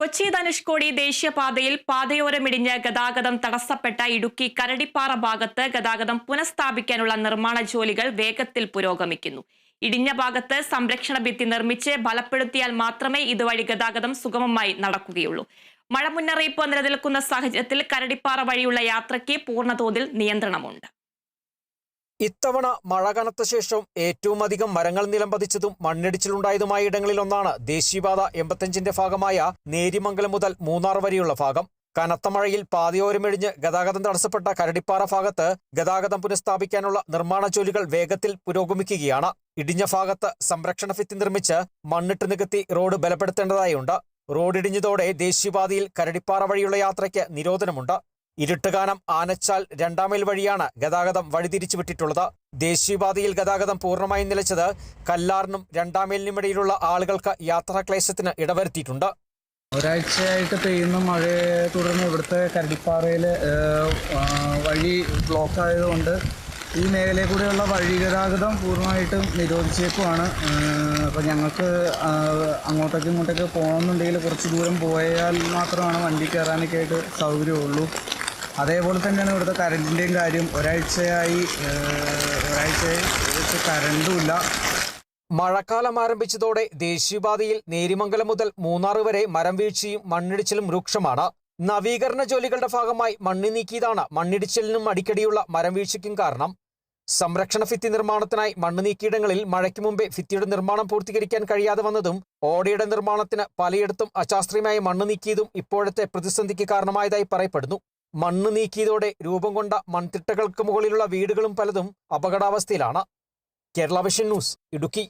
കൊച്ചി ധനുഷ്കോടി ദേശീയപാതയിൽ പാതയോരമിടിഞ്ഞ് ഗതാഗതം തടസ്സപ്പെട്ട ഇടുക്കി കരടിപ്പാറ ഭാഗത്ത് ഗതാഗതം പുനഃസ്ഥാപിക്കാനുള്ള നിർമ്മാണ ജോലികൾ വേഗത്തിൽ പുരോഗമിക്കുന്നു. ഇടിഞ്ഞ ഭാഗത്ത് സംരക്ഷണ ഭിത്തി നിർമ്മിച്ച് ബലപ്പെടുത്തിയാൽ മാത്രമേ ഇതുവഴി ഗതാഗതം സുഗമമായി നടക്കുകയുള്ളൂ. മഴ മുന്നറിയിപ്പ് നിലനിൽക്കുന്ന സാഹചര്യത്തിൽ കരടിപ്പാറ വഴിയുള്ള യാത്രയ്ക്ക് പൂർണതോതിൽ നിയന്ത്രണമുണ്ട്. ഇത്തവണ മഴ കനത്ത ശേഷം ഏറ്റവും അധികം മരങ്ങൾ നിലംപതിച്ചതും മണ്ണിടിച്ചിലുണ്ടായതുമായ ഇടങ്ങളിലൊന്നാണ് ദേശീയപാത എൺപത്തഞ്ചിന്റെ ഭാഗമായ നേരിമംഗലം മുതൽ മൂന്നാർ വരെയുള്ള ഭാഗം. കനത്ത മഴയിൽ പാതയോരമിഴിഞ്ഞ് ഗതാഗതം തടസ്സപ്പെട്ട കരടിപ്പാറ ഭാഗത്ത് ഗതാഗതം പുനഃസ്ഥാപിക്കാനുള്ള നിർമ്മാണ ജോലികൾ വേഗത്തിൽ പുരോഗമിക്കുകയാണ്. ഇടിഞ്ഞ ഭാഗത്ത് സംരക്ഷണ ഭിത്തി നിർമ്മിച്ച് മണ്ണിട്ട് നികത്തി റോഡ് ബലപ്പെടുത്തേണ്ടതായുണ്ട്. റോഡിടിഞ്ഞതോടെ ദേശീയപാതയിൽ കരടിപ്പാറ വഴിയുള്ള യാത്രയ്ക്ക് നിരോധനമുണ്ട്. ഇരുട്ടുകാനം ആനച്ചാൽ രണ്ടാം മൈൽ വഴിയാണ് ഗതാഗതം വഴിതിരിച്ചു വിട്ടിട്ടുള്ളത് ദേശീയപാതയിൽ ഗതാഗതം പൂർണമായും നിലച്ചത് കല്ലാറിനും രണ്ടാമൈലിനും ഇടയിലുള്ള ആളുകൾക്ക് യാത്രാക്ലേശത്തിന് ഇടവരുത്തിയിട്ടുണ്ട്. ഒരാഴ്ചയായിട്ട് പെയ്യുന്ന മഴയെ തുടർന്ന് ഇവിടുത്തെ കരടിപ്പാറയിൽ വഴി ബ്ലോക്ക് ആയതുകൊണ്ട് ഈ മേഖലയിൽ കൂടെയുള്ള വഴി ഗതാഗതം പൂർണമായിട്ടും നിരോധിച്ചേക്കുമാണ് അപ്പോൾ ഞങ്ങൾക്ക് അങ്ങോട്ടേക്ക് ഇങ്ങോട്ടേക്ക് പോകണമെന്നുണ്ടെങ്കിൽ കുറച്ച് ദൂരം പോയാൽ മാത്രമാണ് വണ്ടി കയറാനൊക്കെ ആയിട്ട് സൗകര്യമുള്ളൂ. അതേപോലെ തന്നെയാണ് ഇവിടുത്തെ കറണ്ടിന്റെയും കാര്യം. ഒരാഴ്ചയായി ഒരാഴ്ചയായി കറണ്ടുമില്ല. മഴക്കാലം ആരംഭിച്ചതോടെ ദേശീയപാതയിൽ നേരിമംഗലം മുതൽ മൂന്നാർ വരെ മരം വീഴ്ചയും മണ്ണിടിച്ചിലും രൂക്ഷമാണ്. നവീകരണ ജോലികളുടെ ഭാഗമായി മണ്ണ് നീക്കിയതാണ് മണ്ണിടിച്ചിലിനും അടിക്കടിയുള്ള മരം വീഴ്ചയ്ക്കും കാരണം. സംരക്ഷണ ഭിത്തി നിർമ്മാണത്തിനായി മണ്ണ് നീക്കിയിടങ്ങളിൽ മഴയ്ക്ക് മുമ്പേ ഭിത്തിയുടെ നിർമ്മാണം പൂർത്തീകരിക്കാൻ കഴിയാതെ വന്നതും ഓടയുടെ നിർമ്മാണത്തിന് പലയിടത്തും അശാസ്ത്രീയമായി മണ്ണ് നീക്കിയതും ഇപ്പോഴത്തെ പ്രതിസന്ധിക്ക് കാരണമായതായി പറയപ്പെടുന്നു. മണ്ണ് നീക്കിയതോടെ രൂപം കൊണ്ട മൺതിട്ടകൾക്ക് മുകളിലുള്ള വീടുകളും പലതും അപകടാവസ്ഥയിലാണ്. Kerala vision news Idukki.